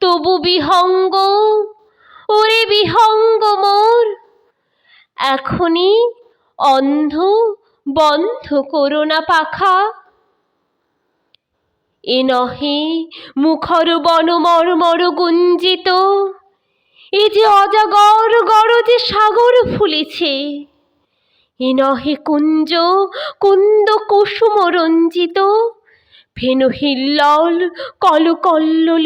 তবু বিহঙ্গ, ওরে বিহঙ্গ মোর। এখনি অন্ধ বন্ধ করো না পাখা। এ নহে মুখর মর্মর গুঞ্জিত, এ যে অজাগর গরজে সাগর ফুলেছে। এ নহে কুঞ্জ কুন্দ কুসুম রঞ্জিত ভেনু হিল্লোল কলকল্লোলে